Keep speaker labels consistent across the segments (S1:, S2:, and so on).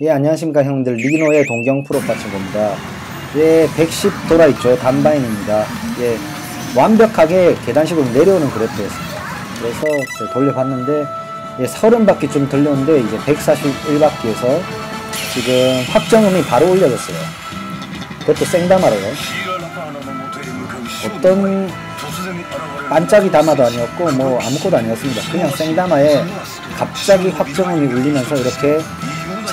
S1: 예 안녕하십니까 형들. 리노의 동경 프로파 친구입니다. 예 110 돌아있죠. 단바인입니다. 예 완벽하게 계단식으로 내려오는 그래프였습니다. 그래서 돌려봤는데 예 30바퀴 좀 들렸는데 이제 141바퀴에서 지금 확정음이 바로 올려졌어요. 그것도 생담하러요. 어떤 반짝이 담아도 아니었고 뭐 아무것도 아니었습니다. 그냥 생담화에 갑자기 확정음이 울리면서 이렇게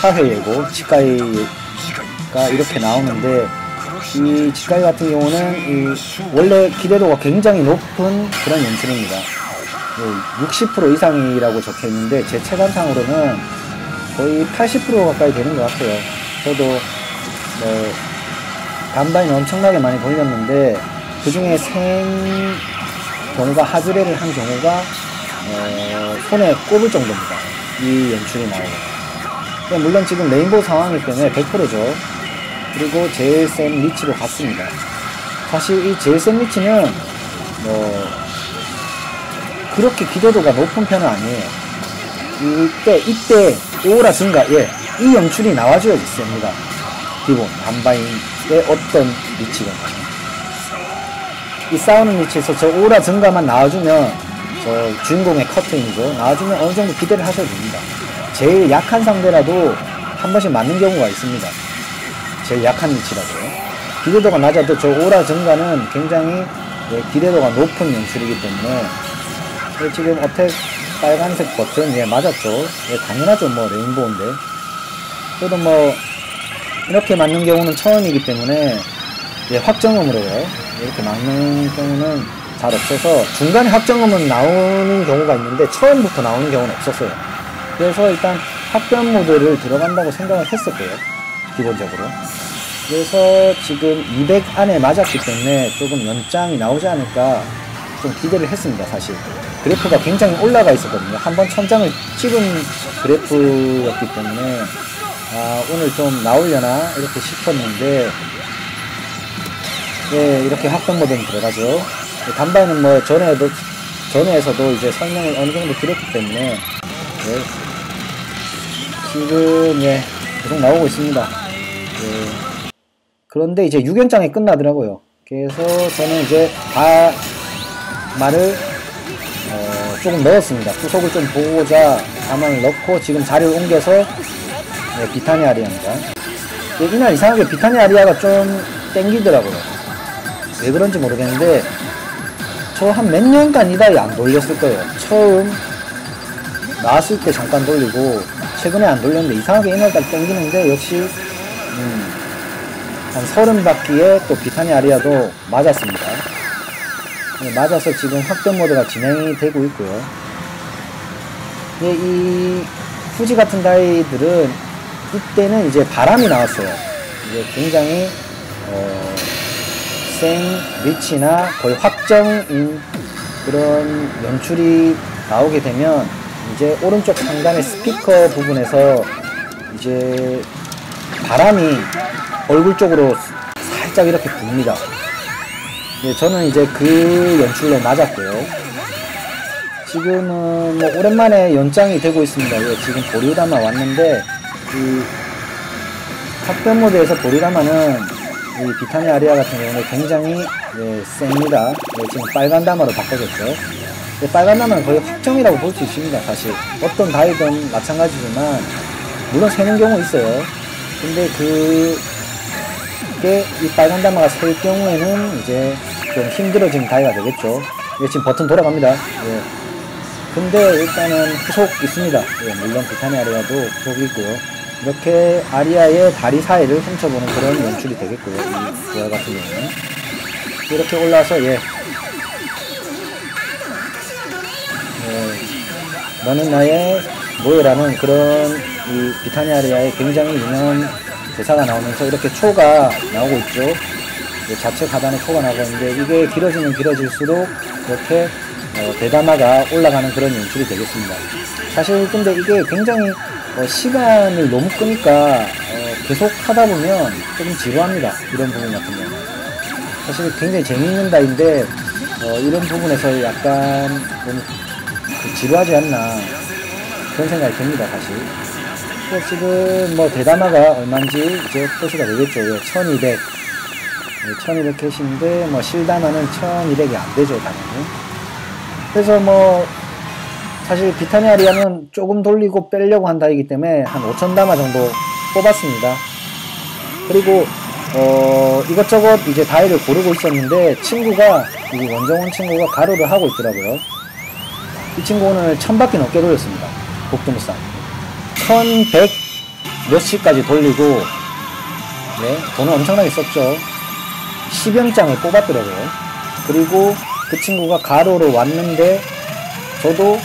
S1: 차회 예고 치과이가 이렇게 나오는데 이 치과이 같은 경우는 원래 기대도가 굉장히 높은 그런 연출입니다. 60% 이상이라고 적혀 있는데 제 체감상으로는 거의 80% 가까이 되는 것 같아요. 저도 뭐 단바이는 엄청나게 많이 돌렸는데 그 중에 생 경우가 하즈레를 한 경우가 어 손에 꼽을 정도입니다. 이 연출이 나오고 네, 물론 지금 레인보우 상황이기 때문에 100%죠. 그리고 제일 센 리치로 갔습니다. 사실 이 제일 센 리치는 뭐 그렇게 기대도가 높은 편은 아니에요. 이때 이때 오라 증가 예, 이 연출이 나와줘야지 셉니다. 기본 반바인의 어떤 리치가 이 싸우는 위치에서 저 오라 증가만 나와주면 저 주인공의 커튼이죠. 나와주면 어느 정도 기대를 하셔도 됩니다. 제일 약한 상대라도 한 번씩 맞는 경우가 있습니다. 제일 약한 위치라도요. 기대도가 낮아도 저 오라 증가는 굉장히 예, 기대도가 높은 연출이기 때문에 예, 지금 어택 빨간색 버튼 예 맞았죠. 예, 당연하죠 뭐 레인보우인데 그래도 뭐 이렇게 맞는 경우는 처음이기 때문에 예, 확정음으로요 이렇게 맞는 경우는 잘 없어서 중간에 확정음은 나오는 경우가 있는데 처음부터 나오는 경우는 없었어요. 그래서 일단 합변 모드를 들어간다고 생각을 했었고요. 기본적으로. 그래서 지금 200 안에 맞았기 때문에 조금 연장이 나오지 않을까 좀 기대를 했습니다, 사실. 그래프가 굉장히 올라가 있었거든요. 한번 천장을 찍은 그래프였기 때문에 아, 오늘 좀 나오려나 이렇게 싶었는데 예, 이렇게 합변 모드는 들어가죠. 단발은 뭐 전에도 전에서도 이제 설명을 어느 정도 드렸기 때문에 네, 지금 예 계속 나오고 있습니다. 예. 그런데 이제 6연장이 끝나더라고요. 그래서 저는 이제 다 말을 어, 조금 넣었습니다. 후속을 좀 보고자 가만을 넣고 지금 자리를 옮겨서 예, 비타니 아리아입니다. 예, 이날 이상하게 비타니 아리아가 좀 땡기더라고요. 왜 그런지 모르겠는데 저 한 몇 년간 이다이 안 돌렸을 거예요. 처음 나왔을 때 잠깐 돌리고 최근에 안 돌렸는데 이상하게 이날딱 땡기는데 역시 음, 한 서른 바퀴에 또 비타니 아리아도 맞았습니다. 네, 맞아서 지금 확정 모드가 진행이 되고 있고요. 네, 이 후지 같은 다이들은 이때는 이제 바람이 나왔어요. 이제 굉장히 어, 생 리치나 거의 확정인 그런 연출이 나오게 되면 이제 오른쪽 상단의 스피커 부분에서 이제 바람이 얼굴 쪽으로 살짝 이렇게 붑니다. 네, 저는 이제 그 연출로 맞았고요. 지금은 뭐 오랜만에 연장이 되고 있습니다. 예, 지금 보리다마 왔는데 이 합변 모드에서 보리다마는 이 비타니 아리아 같은 경우는 굉장히 예, 셉니다. 예, 지금 빨간 다마로 바꿔졌죠. 빨간 나무는 거의 확정이라고 볼 수 있습니다 사실. 어떤 다이든 마찬가지지만 물론 새는 경우 있어요. 근데 그게 이 빨간 다마가 셀 경우에는 이제 좀 힘들어진 다이가 되겠죠. 예, 지금 버튼 돌아갑니다. 예. 근데 일단은 후속 있습니다. 예, 물론 비타니 아리아도 후속이 있고요. 이렇게 아리아의 다리 사이를 훔쳐보는 그런 연출이 되겠고요. 이 부활 같은 경우는. 이렇게 올라서 예 너는 나의 노예라는 그런 이 비타니아리아의 굉장히 유명한 대사가 나오면서 이렇게 초가 나오고 있죠. 좌측 하단에 초가 나오고 있는데 이게 길어지면 길어질수록 이렇게 어, 대담화가 올라가는 그런 연출이 되겠습니다. 사실 근데 이게 굉장히 어, 시간을 너무 끄니까 어, 계속 하다 보면 조금 지루합니다. 이런 부분 같은 경우는. 사실 굉장히 재미있는 다인데 어, 이런 부분에서 약간 좀 지루하지 않나 그런 생각이 듭니다 사실 뭐 지금 뭐 대다마가 얼마인지 이제 표시가 되겠죠. 예, 1200. 예, 1200 캐시인데 뭐 실다마는 1200이 안 되죠, 당연히. 그래서 뭐 사실 비타니아 리아는 조금 돌리고 빼려고 한다이기 때문에 한 5,000다마 정도 뽑았습니다. 그리고 어 이것저것 이제 다이를 고르고 있었는데 친구가 이 원정원 친구가 가로를 하고 있더라고요. 이 친구 오늘 1000바퀴 넘게 돌렸습니다. 복동산 1100 몇시까지 돌리고 네, 돈을 엄청나게 썼죠. 10영 장을 뽑았더라고요. 그리고 그 친구가 가로로 왔는데 저도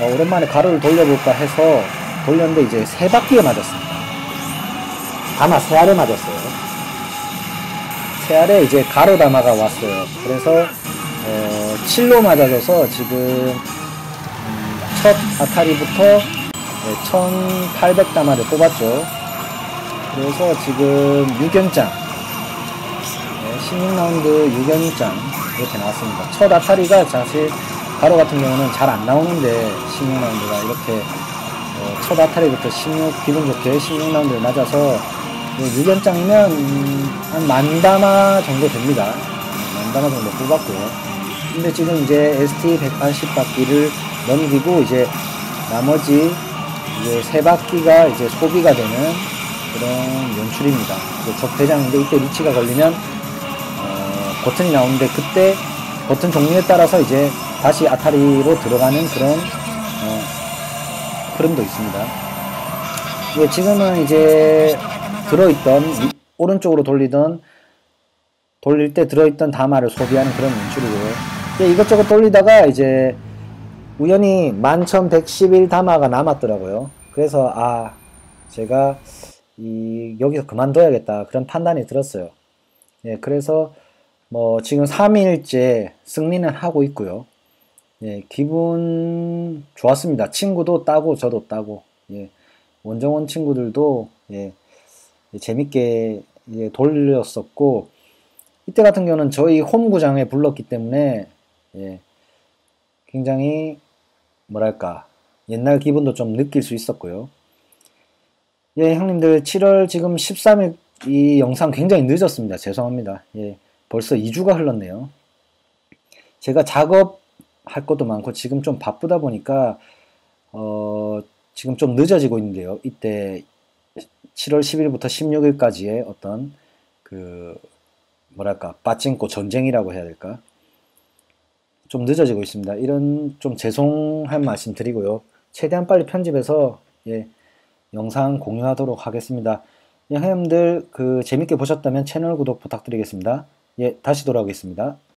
S1: 어, 오랜만에 가로를 돌려볼까 해서 돌렸는데 이제 세 바퀴가 맞았습니다. 다마 세 알에 맞았어요. 세 알에 이제 가로 다마가 왔어요. 그래서 어, 7로 맞아져서 지금 음, 첫 아타리부터 네, 1800다마를 뽑았죠. 그래서 지금 6연장 네, 16라운드 6연장 이렇게 나왔습니다. 첫 아타리가 사실 가로 같은 경우는 잘 안 나오는데 16라운드가 이렇게 어, 첫 아타리부터 16 기분 좋게 16라운드를 맞아서 6연장이면 음, 한 만다마 정도 됩니다. 만다마 정도 뽑았고요. 근데 지금 이제 ST 180바퀴를 넘기고 이제 나머지 이제 세 바퀴가 이제 소비가 되는 그런 연출입니다. 적대장인데 이때 리치가 걸리면 어, 버튼이 나오는데 그때 버튼 종류에 따라서 이제 다시 아타리로 들어가는 그런 어, 흐름도 있습니다. 예, 지금은 이제 들어있던 오른쪽으로 돌리던 돌릴 때 들어있던 다마를 소비하는 그런 연출이고요. 예, 이것저것 돌리다가 이제 우연히 1111 다마가 남았더라고요. 그래서 아 제가 이 여기서 그만둬야겠다 그런 판단이 들었어요. 예, 그래서 뭐 지금 3일째 승리는 하고 있고요. 예, 기분 좋았습니다. 친구도 따고 저도 따고 예, 원정원 친구들도 예, 재밌게 예, 돌렸었고 이때 같은 경우는 저희 홈구장에 불렀기 때문에 예, 굉장히 뭐랄까 옛날 기분도 좀 느낄 수 있었고요. 예, 형님들 7월 지금 13일 이 영상 굉장히 늦었습니다. 죄송합니다. 예, 벌써 2주가 흘렀네요. 제가 작업할 것도 많고 지금 좀 바쁘다 보니까 어, 지금 좀 늦어지고 있는데요. 이때 7월 10일부터 16일까지의 어떤 그 뭐랄까 빠찡코 전쟁이라고 해야 될까? 좀 늦어지고 있습니다. 이런 좀 죄송한 말씀 드리고요. 최대한 빨리 편집해서 예, 영상 공유하도록 하겠습니다. 예, 형님들 그 재밌게 보셨다면 채널 구독 부탁드리겠습니다. 예, 다시 돌아오겠습니다.